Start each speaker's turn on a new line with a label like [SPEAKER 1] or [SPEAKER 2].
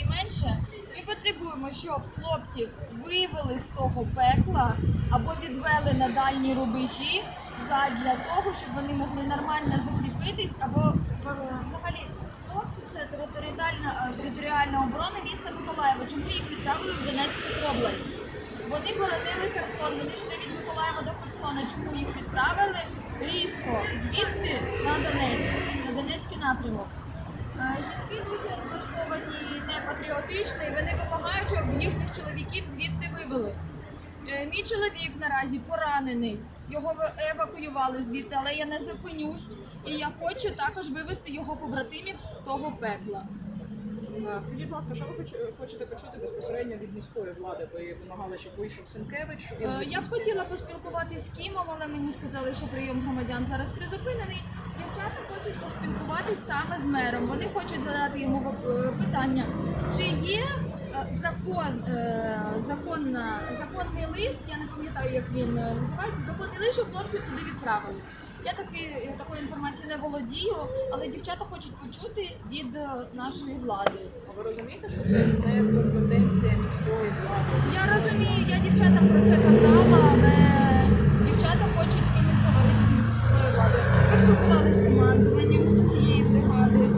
[SPEAKER 1] і менше. Ми потребуємо, щоб хлопців вивели з того пекла або відвели на дальні рубежі задля того, щоб вони могли нормально закріпитись, або е, взагалі хлопці це територіальна е, територіальна оборона міста Миколаєва. Чому їх відправили в Донецьку область? Вони боронили Херсон, вони йшли від Миколаєва до Херсона. Чому їх відправили різко звідти на Донецьк, на Донецький напрямок? Е, Жінки дуже влаштовані непатріотично, і вони вимагають, щоб їхніх чоловіків звідти вивели. Е, Мій чоловік наразі поранений. Його евакуювали звідти, але я не зупинюсь. І я хочу також вивести його побратимів з того пекла.
[SPEAKER 2] Скажіть, будь ласка, що ви хочете почути безпосередньо від міської влади? Ви вимагали, щоб вийшов Сенкевич.
[SPEAKER 1] Е, Я б хотіла поспілкуватися з Кімом, але мені сказали, що прийом громадян зараз призупинений. Дівчата хочуть поспілкуватися саме з мером. Вони хочуть задати йому е, питання, закон, е, законний лист, я не пам'ятаю, як він е, називається, законний лист, щоб хлопців туди відправили. Я таки, такої такою інформацією не володію, але дівчата хочуть почути від е, нашої влади.
[SPEAKER 2] А ви розумієте, що це не компетенція міської влади?
[SPEAKER 1] Я розумію, я це